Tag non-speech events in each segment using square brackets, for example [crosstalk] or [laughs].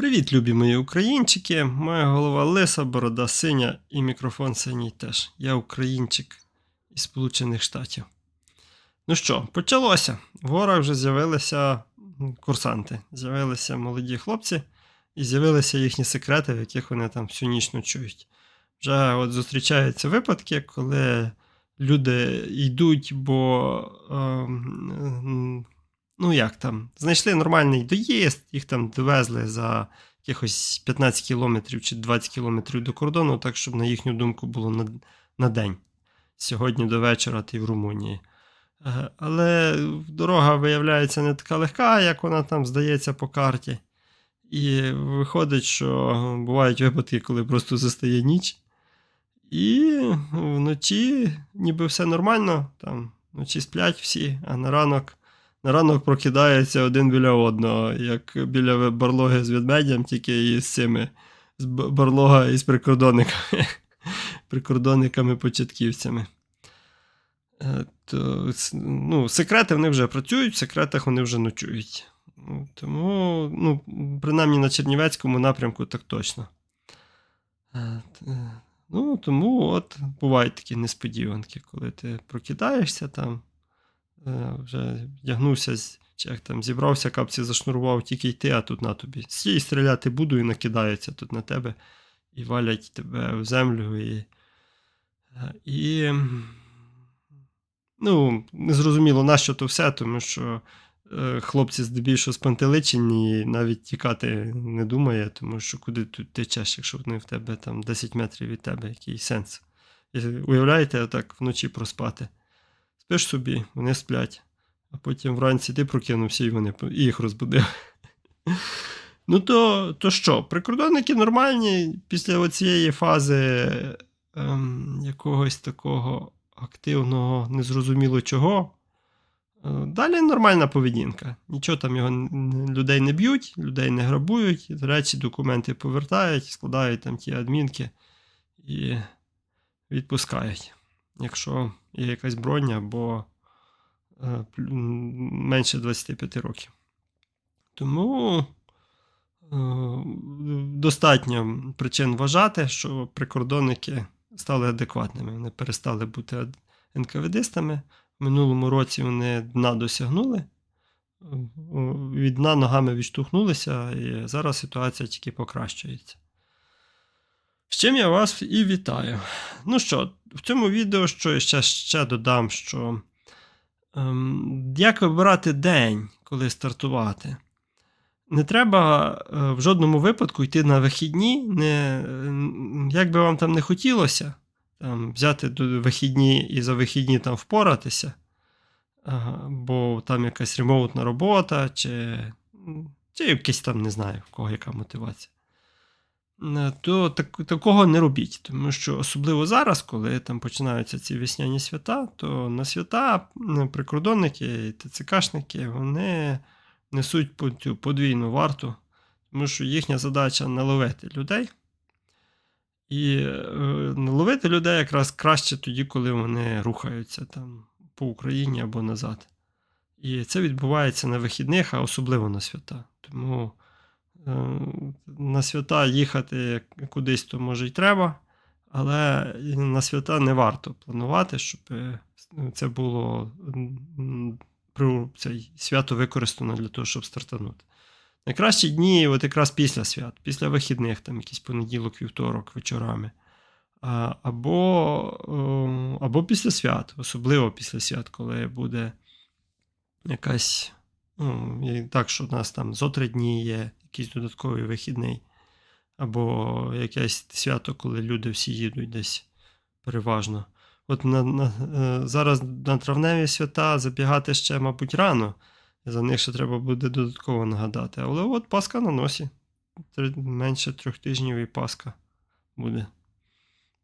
Привіт, любі мої українчики. Моя голова лиса, борода синя і мікрофон синій теж. Я українчик із Сполучених Штатів. Ну що, почалося. В горах вже з'явилися курсанти, з'явилися молоді хлопці, і з'явилися їхні секрети, в яких вони там всю ніч ночують. Вже от зустрічаються випадки, коли люди йдуть, бо. м, ну як там, знайшли нормальний доїзд, їх там довезли за якихось 15 кілометрів чи 20 кілометрів до кордону, так щоб на їхню думку було на, на день. Сьогодні до вечора ти в Румунії. Е, Але дорога виявляється не така легка, як вона там здається по карті. І виходить, що бувають випадки, коли просто застає ніч. І вночі ніби все нормально, там вночі сплять всі, а на ранок на ранок прокидається один біля одного, як біля барлоги з ведмедям, тільки із цими з барлога із [laughs] прикордонниками, прикордонниками-початківцями. Е, То, ну, секрети вони вже працюють, в секретах вони вже ночують. Ну, Тому, ну, принаймні на Чернівецькому напрямку так точно. Е, е, Ну, тому от бувають такі несподіванки, коли ти прокидаєшся там, вже вдягнувся, як там зібрався, капці зашнурував, тільки йти, а тут на тобі. Стій, стріляти буду і накидаються тут на тебе, і валять тебе в землю. І, е, і ну, незрозуміло, нащо то все, тому що е, хлопці здебільшого спантеличені і навіть тікати не думає, тому що куди тут течеш, якщо вони в тебе там 10 метрів від тебе, який сенс. І уявляєте, так вночі проспати. Спиш собі, вони сплять, а потім вранці ти прокинувся і вони і їх розбудив. [laughs] Ну, то, то що, прикордонники нормальні після цієї фази ем, якогось такого активного, незрозуміло чого. Е, Далі нормальна поведінка. Нічого там його людей не б'ють, людей не грабують, речі, документи повертають, складають там ті адмінки і відпускають. Якщо є якась броня або е, менше 25 років. Тому е, достатньо причин вважати, що прикордонники стали адекватними. Вони перестали бути НКВДистами. В минулому році вони дна досягнули. Е, Від дна ногами відштовхнулися, і зараз ситуація тільки покращується. З чим я вас і вітаю. Ну що, в цьому відео що я ще, ще додам, що ем, як вибирати день, коли стартувати. Не треба е, в жодному випадку йти на вихідні, не, як би вам там не хотілося, там, взяти вихідні і за вихідні там впоратися, бо там якась ремоутна робота, чи, чи якийсь там, не знаю, в кого яка мотивація. Е, То так, такого не робіть, тому що особливо зараз, коли там починаються ці весняні свята, то на свята прикордонники і ТЦКшники вони несуть цю подвійну варту, тому що їхня задача наловити людей. І е, наловити людей якраз краще тоді, коли вони рухаються там по Україні або назад. І це відбувається на вихідних, а особливо на свята. Тому на свята їхати кудись то може й треба, але на свята не варто планувати, щоб е, це було цей свято використано для того, щоб стартанути. Найкращі дні, от якраз після свят, після вихідних, там якийсь понеділок, вівторок, вечорами. Або, або після свят, особливо після свят, коли буде якась. Ну, так, що у нас там зо три дні є якийсь додатковий вихідний, або якесь свято, коли люди всі їдуть десь переважно. От на, на, е, зараз на травневі свята забігати ще, мабуть, рано. За них ще треба буде додатково нагадати. Але от Пасха на носі. Менше трьох тижнів і Пасха буде.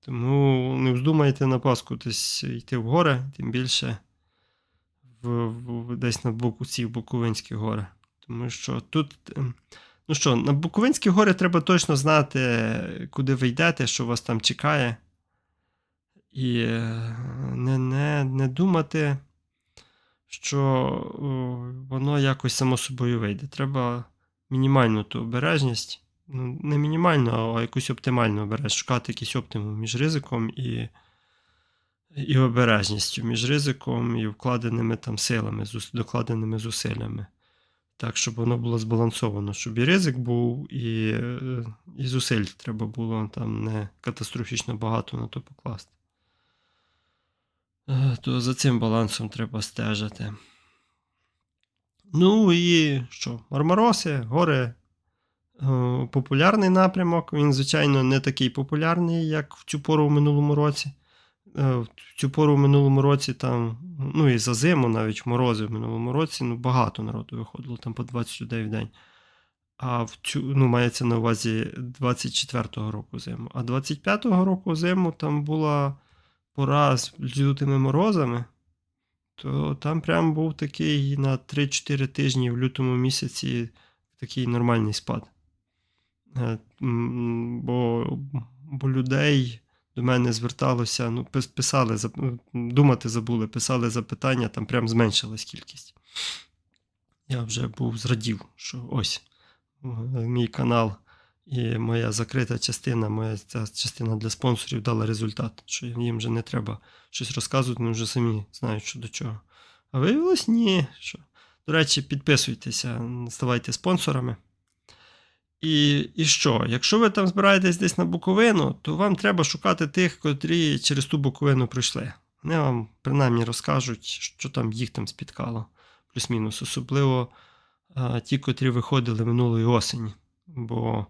Тому не вздумайте на Пасху десь йти в гори, тим більше в, в, десь на боку ці Буковинські гори. Тому що тут. Ну що, на Буковинські гори треба точно знати, куди ви йдете, що вас там чекає. І е, не, не, не думати, що воно якось само собою вийде. Треба мінімальну ту обережність ну, не мінімальну, а якусь оптимальну обереш, шукати якийсь оптимум між ризиком і, і обережністю, між ризиком і вкладеними там силами, докладеними зусиллями. Так, щоб воно було збалансовано, щоб і ризик був, і, е, і зусиль треба було там не катастрофічно багато на то покласти. Е, То за цим балансом треба стежити. Ну і що? Мармароси, гори е, популярний напрямок. Він, звичайно, не такий популярний, як в цю пору в минулому році. В цю пору в минулому році там, ну і за зиму, навіть морози в минулому році, ну багато народу виходило, там по 20 людей в день. А в цю, ну, мається на увазі 24-го року зиму. А 25-го року зиму там була пора з лютими морозами, то там прям був такий на 3-4 тижні в лютому місяці такий нормальний спад. Е, Бо, бо людей до мене зверталося, ну, писали, думати забули, писали запитання, там прям зменшилась кількість. Я вже був зрадів, що ось е, мій канал і моя закрита частина, моя ця частина для спонсорів дала результат, що їм вже не треба щось розказувати, вони вже самі знають, що до чого. А виявилось, ні. Що. До речі, підписуйтеся, ставайте спонсорами. І, і що? Якщо ви там збираєтесь десь на Буковину, то вам треба шукати тих, котрі через ту Буковину пройшли. Вони вам принаймні розкажуть, що там їх там спіткало, плюс-мінус. Особливо а, ті, котрі виходили минулої осені. Бо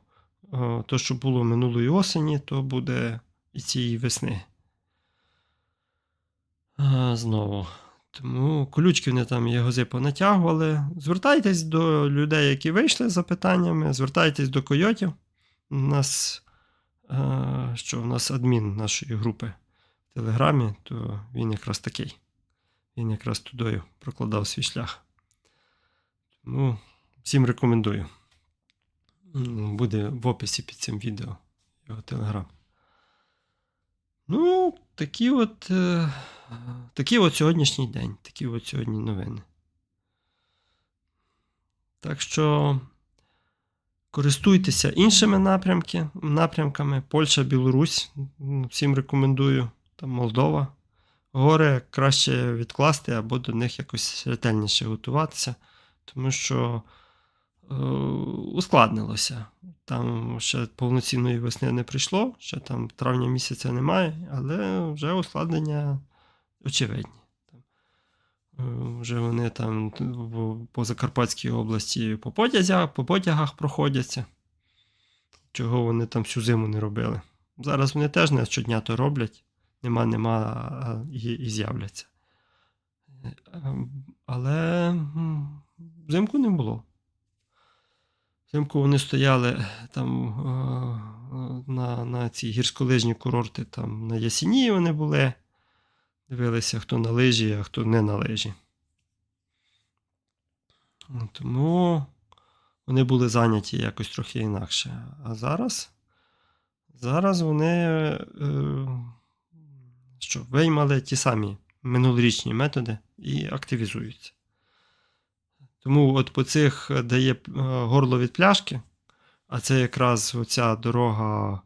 а, то, що було минулої осені, то буде і цієї весни. А, знову. Тому колючки вони там ягози понатягували. Звертайтесь до людей, які вийшли з запитаннями, звертайтесь до койотів. У нас, е, що у нас адмін нашої групи в Телеграмі, то він якраз такий. Він якраз тудою прокладав свій шлях. Тому всім рекомендую. Буде в описі під цим відео його телеграм. Ну, такі от, е, такий от сьогоднішній день, такі от сьогодні новини. Так що користуйтеся іншими напрямки, напрямками. Польща, Білорусь. Всім рекомендую. Там Молдова. Гори краще відкласти або до них якось ретельніше готуватися, тому що е, ускладнилося. Там ще повноцінної весни не прийшло, ще там травня місяця немає, але вже ускладнення очевидні. Е, вже вони там по Закарпатській області по потязях, по потягах проходяться, чого вони там всю зиму не робили. Зараз вони теж не щодня то роблять, нема, нема і, і з'являться. Е, Але взимку не було. Взимку вони стояли там е, е, на, на ці гірськолижні курорти, там на Ясіні вони були. Дивилися, хто на лижі, а хто не на лижі. Тому вони були зайняті якось трохи інакше. А зараз, зараз вони е, що, виймали ті самі минулорічні методи і активізуються. Тому от по цих де є е, горло від пляшки, а це якраз оця дорога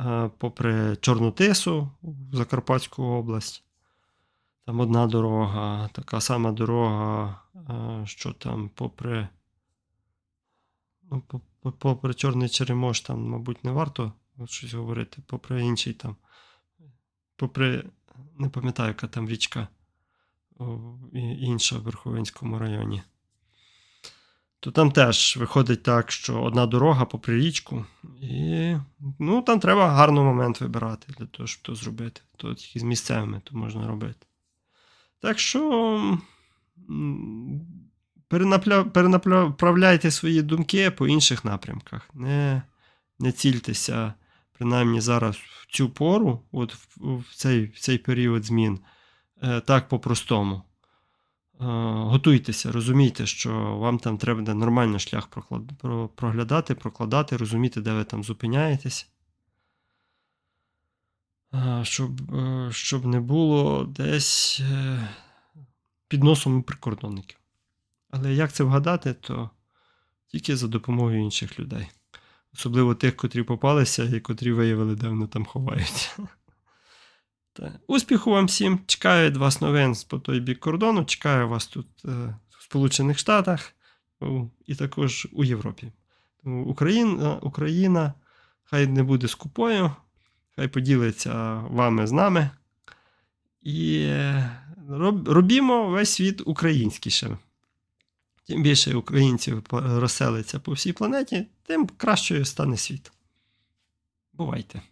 е, попри Чорну Тису в Закарпатську область. Там одна дорога, така сама дорога, е, що там попри. Ну, по- по- попри Чорний Черемош, там, мабуть, не варто щось говорити, попри інший там. Попри, не пам'ятаю, яка там річка інша в Верховинському районі. То там теж виходить так, що одна дорога попри річку, і ну, там треба гарний момент вибирати для того, щоб то зробити. То тільки з місцевими то можна робити. Так що перенаправляйте свої думки по інших напрямках. Не, не цільтеся, принаймні зараз в цю пору, от в, в, цей, в цей період змін, е, так по-простому. Е, Готуйтеся, розумійте, що вам там треба буде нормально шлях проклад- проглядати, прокладати, розуміти, де ви там зупиняєтесь. Щоб, е, щоб не було десь е, під носом прикордонників. Але як це вгадати, то тільки за допомогою інших людей. особливо тих, котрі попалися і котрі виявили, де вони там ховаються. Успіху вам всім! Чекаю від вас новин по той бік кордону. Чекаю вас тут е, в Сполучених Штатах і також у Європі. Тому Україна, Україна хай не буде скупою, хай поділиться вами з нами. І е, робімо весь світ українськішим. Тим більше українців розселиться по всій планеті, тим кращою стане світ. Бувайте!